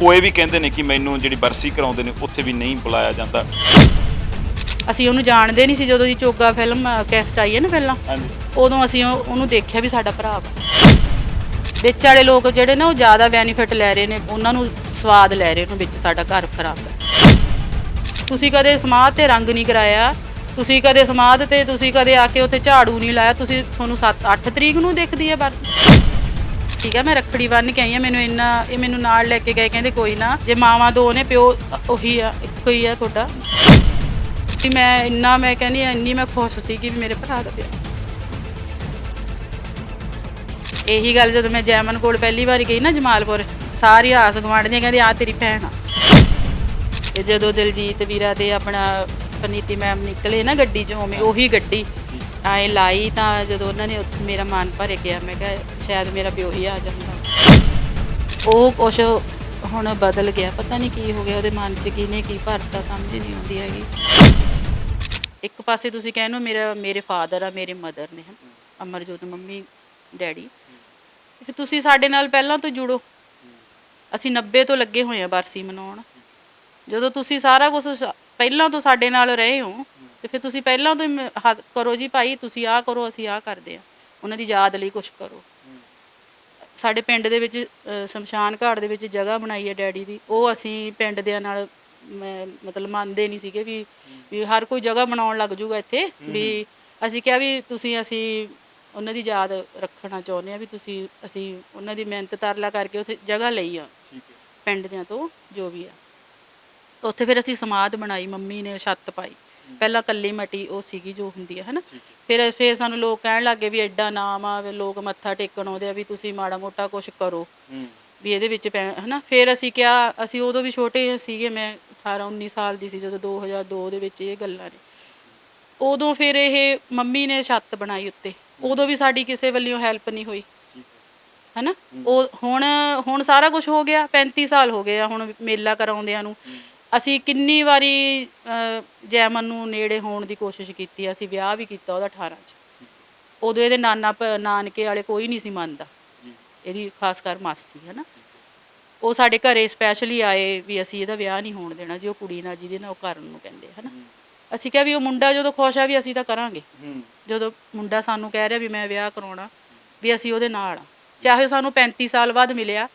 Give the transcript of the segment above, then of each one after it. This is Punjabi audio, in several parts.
ਕੋਈ ਵੀ ਕਹਿੰਦੇ ਨੇ ਕਿ ਮੈਨੂੰ ਜਿਹੜੀ ਬਰਸੀ ਕਰਾਉਂਦੇ ਨੇ ਉੱਥੇ ਵੀ ਨਹੀਂ ਬੁਲਾਇਆ ਜਾਂਦਾ। ਅਸੀਂ ਉਹਨੂੰ ਜਾਣਦੇ ਨਹੀਂ ਸੀ ਜਦੋਂ ਦੀ ਚੋਗਾ ਫਿਲਮ ਕੈਸਟ ਆਈ ਹੈ ਨਾ ਪਹਿਲਾਂ। ਹਾਂਜੀ। ਉਦੋਂ ਅਸੀਂ ਉਹ- ਉਹਨੂੰ ਦੇਖਿਆ ਵੀ ਸਾਡਾ ਭਰਾ ਵਾ। ਵਿੱਚ ਵਾਲੇ ਲੋਕ ਜਿਹੜੇ ਨੇ ਉਹ ਜ਼ਿਆਦਾ ਬੈਨੀਫਿਟ ਲੈ ਰਹੇ ਨੇ ਉਹਨਾਂ ਨੂੰ ਸਵਾਦ ਲੈ ਰਹੇ ਨੇ ਵਿੱਚ ਸਾਡਾ ਘਰ ਖਰਾਬ ਕਰ ਤੁਸੀਂ ਕਦੇ ਸਮਾਧ ਤੇ ਰੰਗ ਨਹੀਂ ਕਰਾਇਆ ਤੁਸੀਂ ਕਦੇ ਸਮਾਧ ਤੇ ਤੁਸੀਂ ਕਦੇ ਆ ਕੇ ਉੱਥੇ ਝਾੜੂ ਨਹੀਂ ਲਾਇਆ ਤੁਸੀਂ ਤੁਹਾਨੂੰ 7 8 ਤਰੀਕ ਨੂੰ ਦੇਖਦੀ ਹੈ ਬਰ ਠੀਕ ਮੈਂ ਰੱਖੜੀ ਬੰਨ ਕੇ ਆਈ ਆ ਮੈਨੂੰ ਇੰਨਾ ਇਹ ਮੈਨੂੰ ਨਾਲ ਲੈ ਕੇ ਗਏ ਕਹਿੰਦੇ ਕੋਈ ਨਾ ਜੇ ਮਾਵਾਂ ਦੋ ਨੇ ਪਿਓ ਉਹੀ ਆ ਇੱਕੋ ਹੀ ਆ ਤੁਹਾਡਾ। ਕਿ ਮੈਂ ਇੰਨਾ ਮੈਂ ਕਹਿੰਦੀ ਹਾਂ, ਇੰਨੀ ਮੈਂ ਖੁਸ਼ ਸੀ ਕਿ ਮੇਰੇ ਭਰਾ ਦਾ ਵਿਆਹ। ਇਹੀ ਗੱਲ ਜਦੋਂ ਮੈਂ ਜੈਮਨ ਕੋਲ ਪਹਿਲੀ ਵਾਰੀ ਗਈ ਨਾ ਜਮਾਲਪੁਰ ਸਾਰੀ ਆਸ ਗਵਾਂਢਦੀਆਂ ਕਹਿੰਦੀ ਆ ਤੇਰੀ ਭੈਣ ਆ। ਤੇ ਜਦੋਂ ਦਿਲਜੀਤ ਵੀਰਾ ਦੇ ਆਪਣਾ ਪਨੀਤੀ ਮੈਮ ਨਿਕਲੇ ਨਾ ਗੱਡੀ ਚੋਂ ਉਵੇਂ ਉਹੀ ਗੱਡੀ ਆਏ ਲਾਈ ਤਾਂ ਜਦੋਂ ਉਹਨਾਂ ਨੇ ਉੱਥੇ ਮੇਰਾ ਮਨ ਭਰ ਗਿਆ, ਮੈਂ ਕਿਹਾ ਸ਼ਾਇਦ ਮੇਰਾ ਪਿਓ ਹੀ ਆ ਜਾਂਦਾ। ਉਹ ਕੁਛ ਹੁਣ ਬਦਲ ਗਿਆ, ਪਤਾ ਨਹੀਂ ਕੀ ਹੋ ਗਿਆ, ਉਹਦੇ ਮਨ 'ਚ ਕਿਹਨੇ ਕੀ ਭਰਤਾ ਸਮਝ ਨਹੀਂ ਆਉਂਦੀ ਹੈਗੀ। ਇੱਕ ਪਾਸੇ ਤੁਸੀਂ ਕਹਿੰਦੇ ਹੋ ਮੇਰਾ, ਮੇਰੇ ਫਾਦਰ ਆ, ਮੇਰੇ ਮਦਰ ਨੇ ਅਮਰਜੋਤ ਮੰਮੀ, ਡੈਡੀ। ਫਿਰ ਤੁਸੀਂ ਸਾਡੇ ਨਾਲ ਪਹਿਲਾਂ ਤੋਂ ਜੁੜੋ। ਅਸੀਂ 90 ਤੋਂ ਲੱਗੇ ਹੋਏ ਆ ਬਰਸੀ ਮਨਾਉਣ। ਜਦੋਂ ਤੁਸੀਂ ਸਾਰਾ ਕੁਝ ਪਹਿਲਾਂ ਤੋਂ ਸਾਡੇ ਨਾਲ ਰਹੇ ਹੋ ਤੇ ਫਿਰ ਤੁਸੀਂ ਪਹਿਲਾਂ ਤੋਂ ਹੀ ਮ- ਹੱਥ ਕਰੋ ਜੀ ਭਾਈ ਤੁਸੀਂ ਆਹ ਕਰੋ ਅਸੀਂ ਆਹ ਕਰਦੇ ਆ ਉਹਨਾਂ ਦੀ ਯਾਦ ਲਈ ਕੁਝ ਕਰੋ। ਸਾਡੇ ਪਿੰਡ ਦੇ ਵਿੱਚ ਅ, ਸ਼ਮਸ਼ਾਨ ਘਾਟ ਦੇ ਵਿੱਚ ਜਗ੍ਹਾ ਬਣਾਈ ਹੈ ਡੈਡੀ ਦੀ। ਉਹ ਅਸੀਂ ਪਿੰਡ ਦਿਆਂ ਨਾਲ ਮ- ਮਤਲਬ ਮੰਨਦੇ ਨਹੀਂ ਸੀਗੇ ਵੀ ਵੀ ਹਰ ਕੋਈ ਜਗ੍ਹਾ ਬਣਾਉਣ ਲੱਗ ਜੂਗਾ ਇੱਥੇ। ਵੀ ਅਸੀਂ ਕਿਹਾ ਵੀ ਤੁਸੀਂ ਅਸੀਂ ਉਹਨਾਂ ਦੀ ਯਾਦ ਰੱਖਣਾ ਚਾਹੁੰਦੇ ਆ ਵੀ ਤੁਸੀਂ ਅਸੀਂ ਉਹਨਾਂ ਦੀ ਮਿਹਨਤ ਤਰਲਾ ਕਰਕੇ ਉੱਥੇ ਜਗ੍ਹਾ ਲਈ ਆ। ਠੀਕ ਹੈ। ਪਿੰਡ ਦਿਆਂ ਤੋਂ ਜੋ ਵੀ ਆ। ਉੱਥੇ ਫਿਰ ਅਸੀਂ ਸਮਾਧ ਬਣਾਈ ਮੰਮੀ ਨੇ ਛੱਤ ਪਾਈ। ਪਹਿਲਾਂ ਕੱਲੀ ਮਟੀ ਉਹ ਸੀਗੀ ਜੋ ਹੁੰਦੀ ਹੈ ਹਨਾ? ਫਿਰ ਫਿਰ ਸਾਨੂੰ ਲੋਕ ਕਹਿਣ ਲੱਗੇ ਵੀ ਐਡਾ ਨਾਮ ਆ ਵੀ ਲੋਕ ਮੱਥਾ ਟੇਕਣ ਆਉਂਦੇ ਆ ਵੀ ਤੁਸੀਂ ਮਾੜਾ ਮੋਟਾ ਕੁਝ ਕਰੋ। ਵੀ ਇਹਦੇ ਵਿੱਚ ਪੈ ਹਨਾ? ਫਿਰ ਅਸੀਂ ਕਿਹਾ ਅਸੀਂ ਉਦੋਂ ਵੀ ਛੋਟੇ ਸੀਗੇ ਮੈਂ 18 19 ਸਾਲ ਦੀ ਸੀ ਜਦੋਂ 2002 ਦੇ ਵਿੱਚ ਇਹ ਗੱਲਾਂ ਨੇ। ਉਦੋਂ ਫਿਰ ਇਹ ਮੰਮੀ ਨੇ ਛੱਤ ਬਣਾਈ ਉੱਤੇ। ਉਦੋਂ ਵੀ ਸਾਡੀ ਕਿਸੇ ਵੱਲੋਂ ਹੈਲਪ ਨਹੀਂ ਹੋਈ। ਹਨਾ? ਉਹ ਹੁਣ ਹੁਣ ਸਾਰਾ ਕੁਝ ਹੋ ਗਿਆ 35 ਸਾਲ ਹੋ ਗਏ ਆ ਹੁਣ ਮੇਲਾ ਕਰਾਉਂਦਿਆਂ ਨੂੰ। ਅਸੀਂ ਕਿੰਨੀ ਵਾਰੀ ਅਹ, ਜੈਮਨ ਨੂੰ ਨੇੜੇ ਹੋਣ ਦੀ ਕੋਸ਼ਿਸ਼ ਕੀਤੀ। ਅਸੀਂ ਵਿਆਹ ਵੀ ਕੀਤਾ ਉਹਦਾ 18 ਚ। ਉਦੋਂ ਇਹਦੇ ਨਾਨਾ ਭ- ਨਾਨਕੇ ਵਾਲੇ ਕੋਈ ਨਹੀਂ ਸੀ ਮੰਨਦਾ। ਇਹਦੀ ਖਾਸ ਕਰ ਮਾਸੀ ਹੈ ਨਾ ਉਹ ਸਾਡੇ ਘਰੇ ਸਪੈਸ਼ਲੀ ਆਏ ਵੀ ਅਸੀਂ ਇਹਦਾ ਵਿਆਹ ਨਹੀਂ ਹੋਣ ਦੇਣਾ ਜੀ ਉਹ ਕੁੜੀ ਨਾਲ ਜਿਹਦੇ ਨਾਲ ਉਹ ਕਰਨ ਨੂੰ ਕਹਿੰਦੇ ਹੈ। ਨਾ ਅਸੀਂ ਕਿਹਾ ਵੀ ਉਹ ਮੁੰਡਾ ਜਦੋਂ ਖੁਸ਼ ਆ ਵੀ ਅਸੀਂ ਤਾਂ ਕਰਾਂਗੇ। ਹੂੰ। ਜਦੋਂ ਮੁੰਡਾ ਸਾਨੂੰ ਕਹਿ ਰਿਹਾ ਵੀ ਮੈਂ ਵਿਆਹ ਕਰਾਉਣਾ ਵੀ ਅਸੀਂ ਉਹਦੇ ਨਾਲ ਆ। ਚਾਹੇ ਸਾਨੂੰ 35 ਸਾਲ ਬਾਅਦ ਮਿਲਿਆ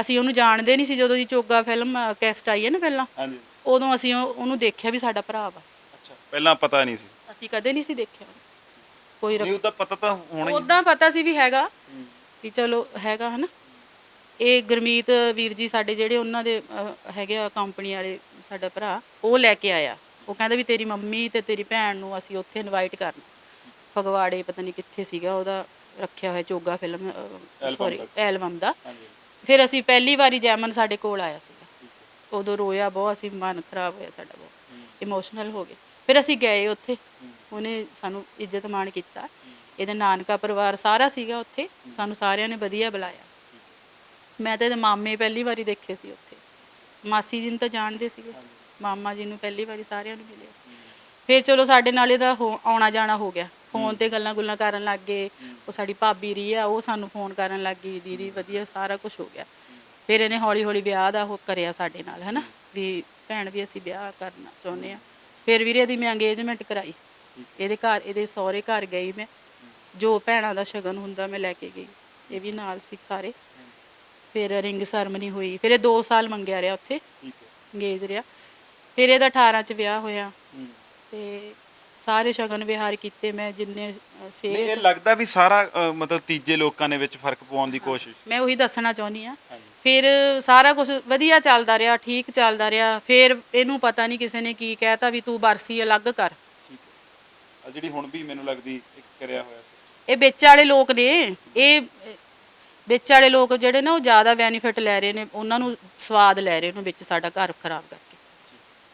ਅਸੀਂ ਉਹਨੂੰ ਜਾਣਦੇ ਨਹੀਂ ਸੀ ਜਦੋਂ ਦੀ ਚੋਗਾ ਫਿਲਮ ਕੈਸਟ ਆਈ ਹੈ ਨਾ ਪਹਿਲਾਂ। ਹਾਂਜੀ। ਉਦੋਂ ਅਸੀਂ ਉਹ- ਉਹਨੂੰ ਦੇਖਿਆ ਵੀ ਸਾਡਾ ਭਰਾ ਵਾ। ਅੱਛਾ ਪਹਿਲਾਂ ਪਤਾ ਨਹੀਂ ਸੀ। ਅਸੀਂ ਕਦੇ ਨਹੀਂ ਸੀ ਦੇਖਿਆ। ਕੋਈ ਨਹੀਂ ਉਹਦਾ ਪਤਾ ਤਾਂ ਹੋਣਾ ਹੀ ਉਦਾਂ ਪਤਾ ਸੀ ਵੀ ਹੈਗਾ ਵੀ ਚਲੋ ਹੈਗਾ ਹਨਾ। ਇਹ ਗੁਰਮੀਤ ਵੀਰ ਜੀ ਸਾਡੇ ਜਿਹੜੇ ਉਹਨਾਂ ਦੇ ਅਹ, ਹੈਗੇ ਆ ਕੰਪਨੀ ਵਾਲੇ ਸਾਡਾ ਭਰਾ ਉਹ ਲੈ ਕੇ ਆਇਆ। ਉਹ ਕਹਿੰਦਾ ਵੀ ਤੇਰੀ ਮੰਮੀ ਤੇ ਤੇਰੀ ਭੈਣ ਨੂੰ ਅਸੀਂ ਉੱਥੇ ਇਨਵਾਈਟ ਕਰਨਾ। ਫਗਵਾੜੇ ਪਤਾ ਨਹੀਂ ਕਿੱਥੇ ਸੀਗਾ ਉਹਦਾ ਰੱਖਿਆ ਹੋਇਆ ਚੋਗਾ ਫਿਲਮ ਸੌਰੀ ਐਲਬਮ ਦਾ। ਹਾਂਜੀ। ਫਿਰ ਅਸੀਂ ਪਹਿਲੀ ਵਾਰੀ ਜੈਮਨ ਸਾਡੇ ਕੋਲ ਆਇਆ ਸੀਗਾ। ਉਦੋਂ ਰੋਇਆ ਬਹੁਤ, ਅਸੀਂ ਮਨ ਖਰਾਬ ਹੋਇਆ ਸਾਡਾ ਬਹੁਤ ਇਮੋਸ਼ਨਲ ਹੋ ਗਏ। ਫਿਰ ਅਸੀਂ ਗਏ ਉੱਥੇ, ਉਹਨੇ ਸਾਨੂੰ ਇੱਜ਼ਤ ਮਾਣ ਕੀਤਾ। ਇਹਦਾ ਨਾਨਕਾ ਪਰਿਵਾਰ ਸਾਰਾ ਸੀਗਾ ਉੱਥੇ, ਸਾਨੂੰ ਸਾਰਿਆਂ ਨੇ ਵਧੀਆ ਬੁਲਾਇਆ। ਮੈਂ ਤਾਂ ਇਹਦੇ ਮਾਮੇ ਪਹਿਲੀ ਵਾਰੀ ਦੇਖੇ ਸੀ ਉੱਥੇ। ਮਾਸੀ ਜੀ ਨੂੰ ਤਾਂ ਜਾਣਦੇ ਸੀਗੇ, ਮਾਮਾ ਜੀ ਨੂੰ ਪਹਿਲੀ ਵਾਰੀ ਸਾਰਿਆਂ ਨੂੰ ਮਿਲਿਆ ਸੀ। ਫਿਰ ਚਲੋ ਸਾਡੇ ਨਾਲ ਇਹਦਾ ਹੋ- ਆਉਣਾ ਜਾਣਾ ਹੋ ਗਿਆ। ਫੋਨ ਤੇ ਗੱਲਾਂ ਗੁੱਲਾਂ ਕਰਨ ਲੱਗ ਗਏ ਉਹ ਸਾਡੀ ਭਾਬੀ ਰਹੀ ਆ ਉਹ ਸਾਨੂੰ ਫੋਨ ਕਰਨ ਲੱਗ ਗਈ ਦੀਦੀ ਵਧੀਆ ਸਾਰਾ ਕੁਝ ਹੋ ਗਿਆ। ਫਿਰ ਇਹਨੇ ਹੌਲੀ ਹੌਲੀ ਵਿਆਹ ਦਾ ਉਹ ਕਰਿਆ ਸਾਡੇ ਨਾਲ ਹੈਨਾ? ਵੀ ਭੈਣ ਵੀ ਅਸੀਂ ਵਿਆਹ ਕਰਨਾ ਚਾਹੁੰਦੇ ਆ ਫਿਰ ਵੀਰੇ ਦੀ ਮੈਂ ਅੰਗੇਜਮੈਂਟ ਕਰਾਈ। ਇਹਦੇ ਘਰ ਇਹਦੇ ਸਹੁਰੇ ਘਰ ਗਈ ਮੈਂ। ਜੋ ਭੈਣਾਂ ਦਾ ਸ਼ਗਨ ਹੁੰਦਾ ਮੈਂ ਲੈ ਕੇ ਗਈ। ਇਹ ਵੀ ਨਾਲ ਸੀ ਸਾਰੇ। ਫਿਰ ਰਿੰਗ ਸਰਮਨੀ ਹੋਈ। ਫਿਰ ਇਹ 2 ਸਾਲ ਮੰਗਿਆ ਰਿਹਾ ਉੱਥੇ। ਠੀਕ ਹੈ। ਅੰਗੇਜ ਰਿਹਾ। ਫਿਰ ਇਹਦਾ 18 ਚ ਵਿਆਹ ਹੋਇਆ। ਤੇ ਸਾਰੇ ਸ਼ਗਨ ਵਿਹਾਰ ਕੀਤੇ ਮੈਂ ਜਿੰਨੇ ਸੇ ਇਹ ਲੱਗਦਾ ਵੀ ਸਾਰਾ ਅ, ਮਤਲਬ ਤੀਜੇ ਲੋਕਾਂ ਦੇ ਵਿੱਚ ਫ਼ਰਕ ਪਾਉਣ ਦੀ ਕੋਸ਼ਿਸ਼। ਮੈਂ ਉਹੀ ਦੱਸਣਾ ਚਾਹੁੰਦੀ ਆ ਫਿਰ ਸਾਰਾ ਕੁਝ ਵਧੀਆ ਚੱਲਦਾ ਰਿਹਾ ਠੀਕ ਚੱਲਦਾ ਰਿਹਾ। ਫਿਰ ਇਹਨੂੰ ਪਤਾ ਨਹੀਂ ਕਿਸੇ ਨੇ ਕੀ ਕਹਿਤਾ ਵੀ ਤੂੰ ਬਰਸੀ ਅਲੱਗ ਕਰ। ਆ ਜਿਹੜੀ ਹੁਣ ਵੀ ਮੈਨੂੰ ਲੱਗਦੀ ਇੱਕ ਕਰਿਆ ਹੋਇਆ। ਇਹ ਵਿੱਚ ਵਾਲੇ ਲੋਕ ਨੇ ਇਹ ਵਿੱਚ ਵਾਲੇ ਲੋਕ ਜਿਹੜੇ ਨੇ ਉਹ ਜ਼ਿਆਦਾ ਬੈਨੀਫਿਟ ਲੈ ਰਹੇ ਨੇ ਉਹਨਾਂ ਨੂੰ ਸਵਾਦ ਲੈ ਰਹੇ ਨੇ ਵਿੱਚ ਸਾਡਾ ਘਰ ਖਰਾਬ ਕਰਕੇ।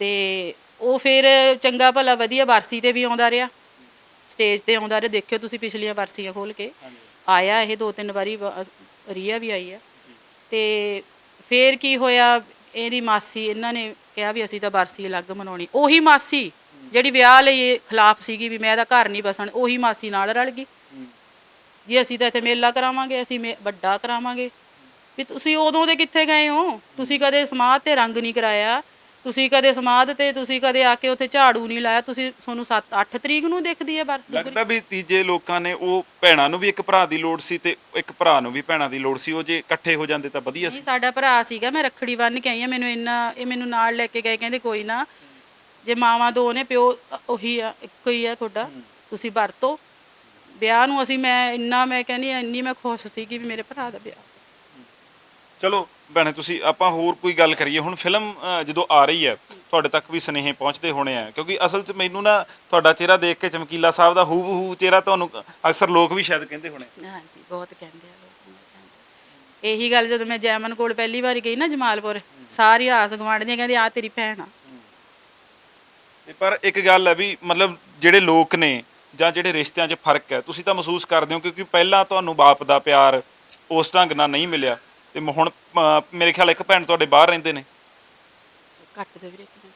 ਤੇ ਉਹ ਫਿਰ ਚੰਗਾ ਭਲਾ ਵਧੀਆ ਵਰਸੀ ਤੇ ਵੀ ਆਉਂਦਾ ਰਿਹਾ। ਸਟੇਜ ਤੇ ਆਉਂਦਾ ਰਿਹਾ। ਦੇਖਿਓ ਤੁਸੀਂ ਪਿਛਲੀਆਂ ਵਰਸੀਆਂ ਖੋਲ ਕੇ। ਆਇਆ ਇਹ ਦੋ ਤਿੰਨ ਵਾਰੀ ਵ- ਰੀਆ ਵੀ ਆਈ ਆ। ਤੇ ਫਿਰ ਕੀ ਹੋਇਆ? ਇਹਦੀ ਮਾਸੀ ਇਹਨਾਂ ਨੇ ਕਿਹਾ ਵੀ ਅਸੀਂ ਤਾਂ ਵਰਸੀ ਅਲੱਗ ਮਨਾਉਣੀ। ਉਹੀ ਮਾਸੀ ਜਿਹੜੀ ਵਿਆਹ ਲਈ ਖਿਲਾਫ ਸੀਗੀ ਵੀ ਮੈਂ ਇਹਦਾ ਘਰ ਨਹੀਂ ਬਸਣ ਉਹੀ ਮਾਸੀ ਨਾਲ ਰਲ ਗਈ। ਜੀ ਅਸੀਂ ਤਾਂ ਇੱਥੇ ਮੇਲਾ ਕਰਾਵਾਂਗੇ ਅਸੀਂ ਮੇ- ਵੱਡਾ ਕਰਾਵਾਂਗੇ। ਵੀ ਤੁਸੀਂ ਉਦੋਂ ਦੇ ਕਿੱਥੇ ਗਏ ਹੋ? ਤੁਸੀਂ ਕਦੇ ਸਮਾਧ ਤੇ ਰੰਗ ਨਹੀਂ ਕਰਾਇਆ। ਤੁਸੀਂ ਕਦੇ ਸਮਾਧ ਤੇ ਤੁਸੀਂ ਕਦੇ ਆ ਕੇ ਉੱਥੇ ਝਾੜੂ ਨਹੀਂ ਲਾਇਆ? ਤੁਸੀਂ ਤੁਹਾਨੂੰ 7 8 ਤਰੀਕ ਨੂੰ ਦੇਖਦੀ ਹੈ ਬਰਸ ਲੱਗਦਾ ਵੀ ਤੀਜੇ ਲੋਕਾਂ ਨੇ ਉਹ ਭੈਣਾਂ ਨੂੰ ਵੀ ਇੱਕ ਭਰਾ ਦੀ ਲੋੜ ਸੀ ਤੇ ਇੱਕ ਭਰਾ ਨੂੰ ਵੀ ਭੈਣਾਂ ਦੀ ਲੋੜ ਸੀ। ਉਹ ਜੇ ਇਕੱਠੇ ਹੋ ਜਾਂਦੇ ਤਾਂ ਵਧੀਆ ਸੀ। ਸਾਡਾ ਭਰਾ ਸੀਗਾ ਮੈਂ ਰੱਖੜੀ ਬੰਨ ਕੇ ਆਈ ਆ ਮੈਨੂੰ ਇੰਨਾ ਇਹ ਮੈਨੂੰ ਨਾਲ ਲੈ ਕੇ ਗਏ ਕਹਿੰਦੇ ਕੋਈ ਨਾ ਜੇ ਮਾਵਾਂ ਦੋ ਨੇ ਪਿਓ ਉਹੀ ਆ ਇੱਕੋ ਹੀ ਆ ਤੁਹਾਡਾ ਤੁਸੀਂ ਵਰਤੋ। ਵਿਆਹ ਨੂੰ ਅਸੀਂ ਮੈਂ ਇੰਨਾ ਮੈਂ ਕਹਿੰਦੀ ਇੰਨੀ ਮੈਂ ਖੁਸ਼ ਸੀ ਕਿ ਵੀ ਮੇਰੇ ਭਰਾ ਦਾ ਵਿਆਹ। ਚਲੋ ਭੈਣੇ ਤੁਸੀਂ ਆਪਾਂ ਹੋਰ ਕੋਈ ਗੱਲ ਕਰੀਏ। ਹੁਣ ਫਿਲਮ ਜਦੋਂ ਆ ਰਹੀ ਹੈ ਤੁਹਾਡੇ ਤੱਕ ਵੀ ਸੁਨੇਹੇ ਪਹੁੰਚਦੇ ਹੋਣੇ ਆ। ਕਿਉਂਕਿ ਅਸਲ 'ਚ ਮੈਨੂੰ ਨਾ ਤੁਹਾਡਾ ਚਿਹਰਾ ਦੇਖ ਕੇ ਚਮਕੀਲਾ ਸਾਹਿਬ ਦਾ ਹੂ ਹੂ ਚਿਹਰਾ ਤੁਹਾਨੂੰ ਅਕਸਰ ਲੋਕ ਵੀ ਸ਼ਾਇਦ ਕਹਿੰਦੇ ਹੋਣੇ। ਹਾਂਜੀ ਬਹੁਤ ਕਹਿੰਦੇ ਆ ਲੋਕ ਮੈਨੂੰ ਕਹਿੰਦੇ। ਇਹੀ ਗੱਲ ਜਦੋਂ ਮੈਂ ਜੈਮਨ ਕੋਲ ਪਹਿਲੀ ਵਾਰੀ ਗਈ ਨਾ ਜਮਾਲਪੁਰ ਸਾਰੀ ਆਸ ਗਵਾਂਢਦੀਆਂ ਕਹਿੰਦੇ ਆ ਤੇਰੀ ਭੈਣ ਆ। ਤੇ ਪਰ ਇੱਕ ਗੱਲ ਹੈ ਵੀ ਮਤਲਬ ਜਿਹੜੇ ਲੋਕ ਨੇ ਜਾਂ ਜਿਹੜੇ ਰਿਸ਼ਤਿਆਂ 'ਚ ਫ਼ਰਕ ਹੈ ਤੁਸੀਂ ਤਾਂ ਮਹਿਸੂਸ ਕਰਦੇ ਹੋ ਕਿਉਂਕਿ ਪਹਿਲਾਂ ਤੁਹਾਨੂੰ ਬਾਪ ਦਾ ਪਿਆਰ ਉਸ ਢੰਗ ਨਾਲ ਨਹੀਂ ਮਿਲਿਆ। ਤੇ ਹੁਣ ਅ, ਮੇਰੇ ਖਿਆਲ ਇੱਕ ਭੈਣ ਤੁਹਾਡੇ ਬਾਹਰ ਰਹਿੰਦੇ ਨੇ ਘੱਟ ਦੇ ਵੀਰੇ ਕਿੰਨੇ ਕੁ?